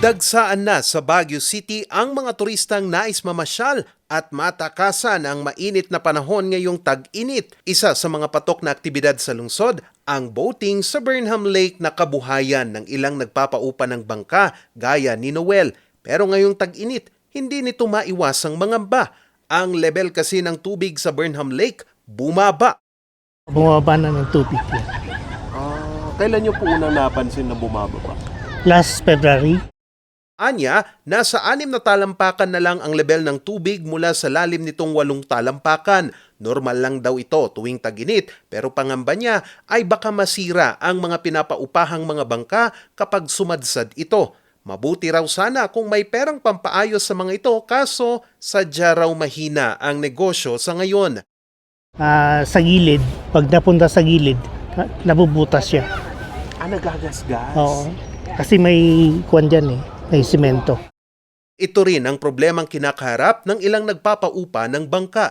Dagsaan na sa Baguio City ang mga turistang nais mamasyal at matakasan ang mainit na panahon ngayong tag-init. Isa sa mga patok na aktibidad sa lungsod, ang boating sa Burnham Lake na kabuhayan ng ilang nagpapaupa ng bangka gaya ni Noel. Pero ngayong tag-init, hindi nito maiwasang mangamba. Ang level kasi ng tubig sa Burnham Lake bumaba. Bumaba na ng tubig yan. kailan niyo po unang napansin na bumababa? Last February, Anya, nasa anim na talampakan na lang ang level ng tubig mula sa lalim nitong walong talampakan. Normal lang daw ito tuwing taginit pero pangamba niya ay baka masira ang mga pinapaupahang mga bangka kapag sumadsad ito. Mabuti raw sana kung may perang pampaayos sa mga ito kaso sadya raw mahina ang negosyo sa ngayon. ah, sa gilid, pag napunta sa gilid, na- nabubutas siya. Ah, nagagasgas? Oo. Kasi may kwan dyan eh, may simento. Ito rin ang problemang kinakaharap ng ilang nagpapaupa ng bangka.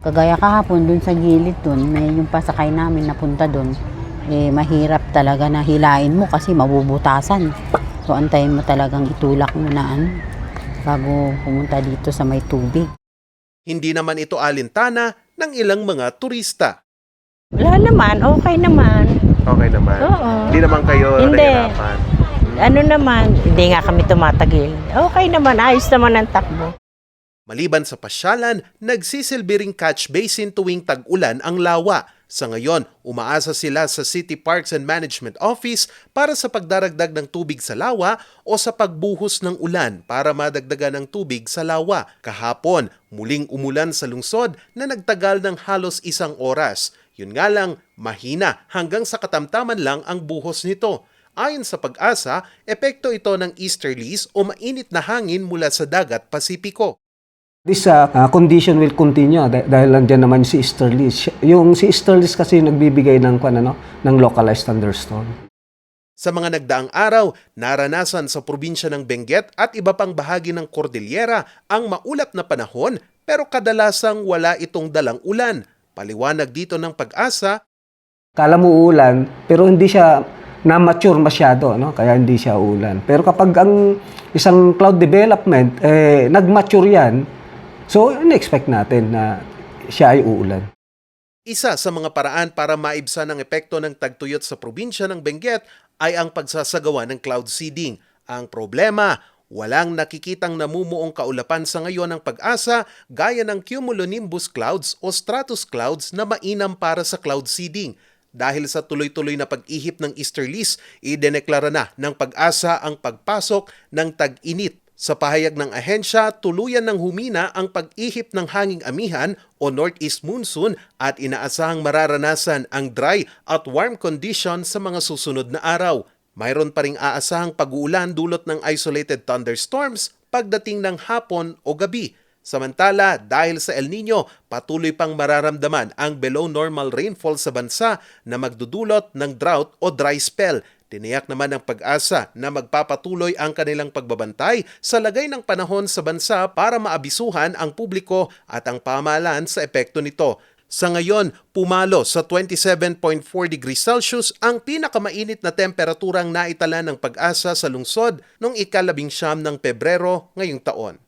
Kagaya kahapon dun sa gilid dun, may yung pasakay namin napunta dun, eh mahirap talaga na hilain mo kasi mabubutasan. So antayin mo talagang itulak mo na ano, bago pumunta dito sa may tubig. Hindi naman ito alintana ng ilang mga turista. Wala naman, okay naman. Okay naman. Oo. Hindi naman kayo Hindi. nahihirapan. Ano naman, hindi nga kami tumatagil. Okay naman, ayos naman ang takbo. Maliban sa pasyalan, nagsisilbi ring catch basin tuwing tag-ulan ang lawa. Sa ngayon, umaasa sila sa City Parks and Management Office para sa pagdaragdag ng tubig sa lawa o sa pagbuhos ng ulan para madagdagan ng tubig sa lawa. Kahapon, muling umulan sa lungsod na nagtagal ng halos isang oras. Yun nga lang, mahina hanggang sa katamtaman lang ang buhos nito. Ayon sa pag-asa, epekto ito ng easterlies o mainit na hangin mula sa dagat Pasipiko. This uh, uh, condition will continue dah- dahil nandiyan naman si easterlies. Yung si easterlies kasi nagbibigay ng ano, ng localized thunderstorm. Sa mga nagdaang araw, naranasan sa probinsya ng Benguet at iba pang bahagi ng Cordillera ang maulap na panahon pero kadalasang wala itong dalang ulan. Paliwanag dito ng pag-asa, Kala mo uulan, pero hindi siya na-mature masyado, no? kaya hindi siya ulan. Pero kapag ang isang cloud development, eh, nag-mature yan, so in-expect natin na siya ay uulan. isa sa mga paraan para maibsan ang epekto ng tagtuyot sa probinsya ng Benguet ay ang pagsasagawa ng cloud seeding. Ang problema, walang nakikitang namumuong kaulapan sa ngayon ng pag-asa gaya ng cumulonimbus clouds o stratus clouds na mainam para sa cloud seeding. Dahil sa tuloy-tuloy na pag-ihip ng easterlies, ideneklara na ng pag-asa ang pagpasok ng tag-init. Sa pahayag ng ahensya, tuluyan ng humina ang pag-ihip ng hanging amihan o northeast monsoon at inaasahang mararanasan ang dry at warm condition sa mga susunod na araw. Mayroon pa ring aasahang pag-uulan dulot ng isolated thunderstorms pagdating ng hapon o gabi. Samantala, dahil sa El Nino, patuloy pang mararamdaman ang below normal rainfall sa bansa na magdudulot ng drought o dry spell. Tiniyak naman ng pag-asa na magpapatuloy ang kanilang pagbabantay sa lagay ng panahon sa bansa para maabisuhan ang publiko at ang pamahalaan sa epekto nito. Sa ngayon, pumalo sa 27.4 degrees Celsius ang pinakamainit na temperaturang naitala ng pag-asa sa lungsod noong ikalabing siyam ng Pebrero ngayong taon.